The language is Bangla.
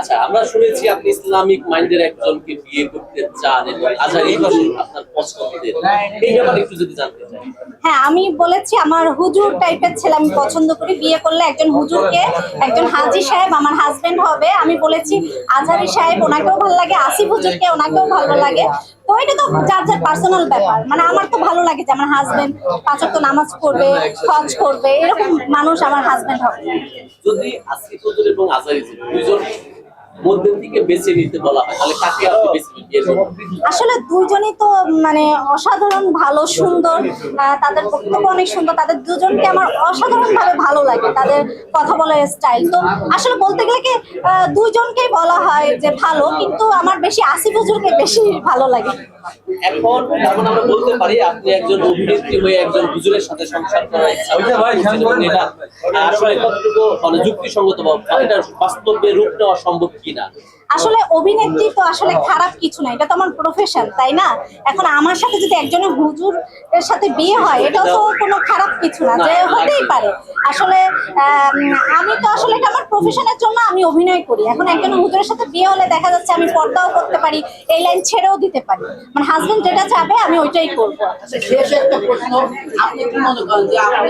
আচ্ছা আমরা শুনেছি আপনি ইসলামিক মাইন্ডের একজনকে বিয়ে করতে চান আপনার পছন্দের এই ব্যাপারে একটু যদি জানতে চাই। হ্যাঁ আমি বলেছি আমার হুজুর টাইপের ছেলে আমি পছন্দ করি। বিয়ে করলে একজন হুজুরকে একজন হাজি সাহেব আমার হাজবেন্ড হবে। আমি বলেছি আজহারি সাহেব ওনাকেও ভালো লাগে আসিফ হুজুরকে ওনাকেও ভালো লাগে। তো এটা তো যার যার পার্সোনাল ব্যাপার। মানে আমার তো ভালো লাগে যে আমার হাজবেন্ড পাঁচ তো নামাজ পড়বে হজ করবে এরকম মানুষ আমার হাজবেন্ড হবে। যদি আসিফ হুজুর এবং দুইজন মধ্যে থেকে বেছে নিতে বলা হয় তাহলে কাকে আপনি বেছে আসলে দুজনেই তো মানে অসাধারণ ভালো সুন্দর তাদের বক্তব্য অনেক সুন্দর তাদের দুজনকে আমার অসাধারণ ভাবে ভালো লাগে তাদের কথা বলার স্টাইল তো আসলে বলতে গেলে কি আহ, দুইজনকেই বলা হয় যে ভালো কিন্তু আমার বেশি আসিফ হুজুরকে বেশি ভালো লাগে। এখন এখন আমরা বলতে পারি আপনি একজন অভিনেত্রী হয়ে একজন হুজুরের সাথে সংসার করার ইচ্ছা এটা আসলে কতটুকু মানে যুক্তিসঙ্গত বা এটা বাস্তবে রূপ নেওয়া সম্ভব কিনা? আসলে অভিনেত্রী তো আসলে খারাপ কিছু না এটা তো আমার প্রফেশন তাই না? এখন আমার সাথে যদি একজনের হুজুর এর সাথে বিয়ে হয় এটাও তো কোনো খারাপ কিছু না যে হতেই পারে। আসলে আম, তো আসলে এটা আমার প্রফেশনের জন্য আমি অভিনয় করি। এখন একজন হুজুরের সাথে বিয়ে হলে দেখা যাচ্ছে আমি পর্দাও করতে পারি এই লাইন ছেড়েও দিতে পারি। মানে হাজবেন্ড যেটা চাবে আমি ওইটাই করব। আচ্ছা আপনি কি মনে করেন যে আপনি